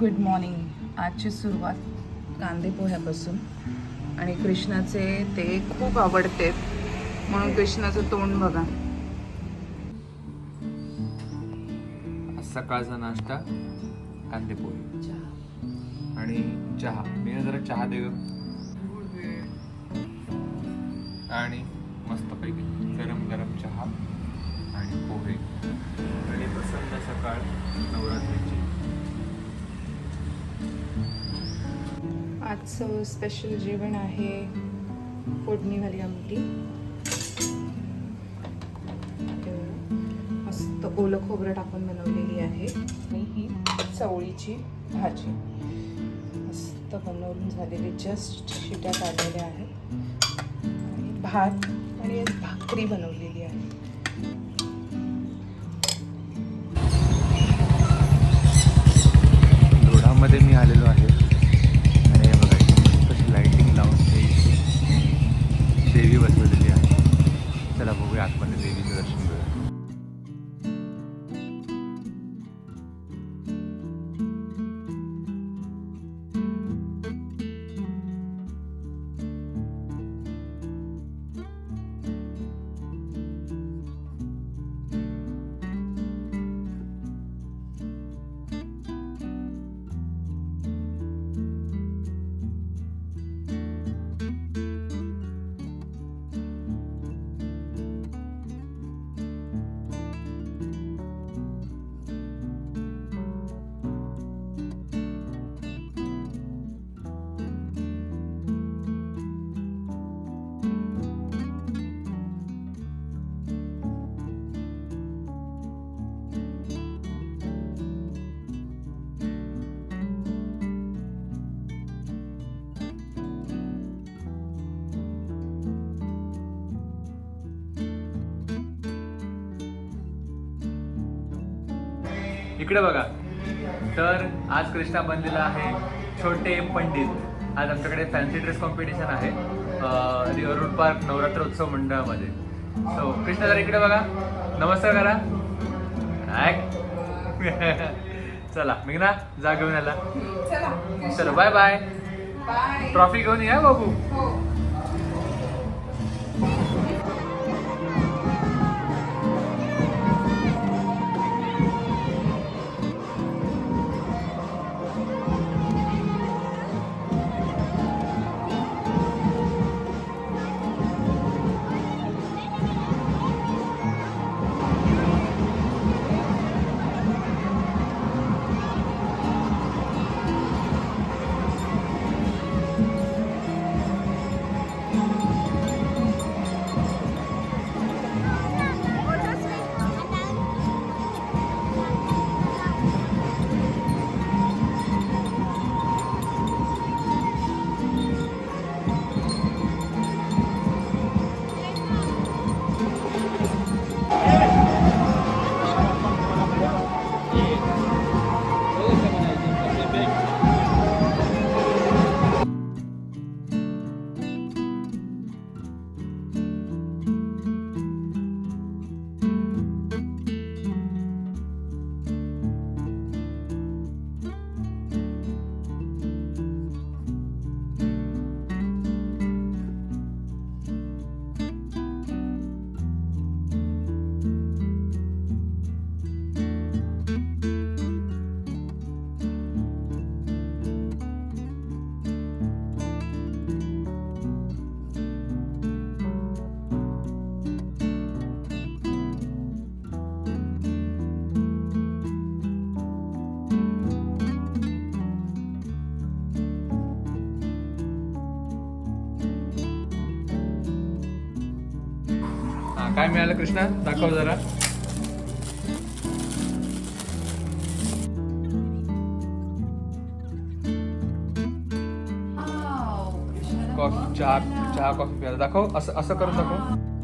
Good morning. आजची सुरुवात कांदे पोह्यापासून. आणि कृष्णाचे ते खूप आवडतेत म्हणून कृष्णाचं तोंड बघा. सकाळचा नाश्ता कांदे पोहे. आणि चहा. मी जरा चहा दे आणि मस्तपैकी गरम गरम चहा आणि पोहे. आजचं स्पेशल जेवण आहे फोडणीवाली आमटी. मस्त ओलं खोबरं टाकून बनवलेली आहे. आणि ही चवळीची भाजी. मस्त बनवून झालेली जस्ट शिट्या काढलेल्या आहेत आणि भात आणि भाकरी बनवलेली आहे. मध्ये मी आलेलो आहे. इकडे बघा. तर आज कृष्णा बनलेला आहे छोटे पंडित. आज आमच्याकडे फॅन्सी ड्रेस कॉम्पिटिशन आहे. अं, रोड पार्क नवरात्रोत्सव मंडळामध्ये. सो कृष्णा जरा इकडे बघा. नमस्कार करा. चला मिघना जा घेऊन याला चलो बाय बाय बाय ट्रॉफी घेऊन या बाबू. काय मिळालं कृष्णा? दाखव जरा. कॉफ़ी चहा चहा कॉफ़ी प्यायला. दाखव असं असं करून दाखव.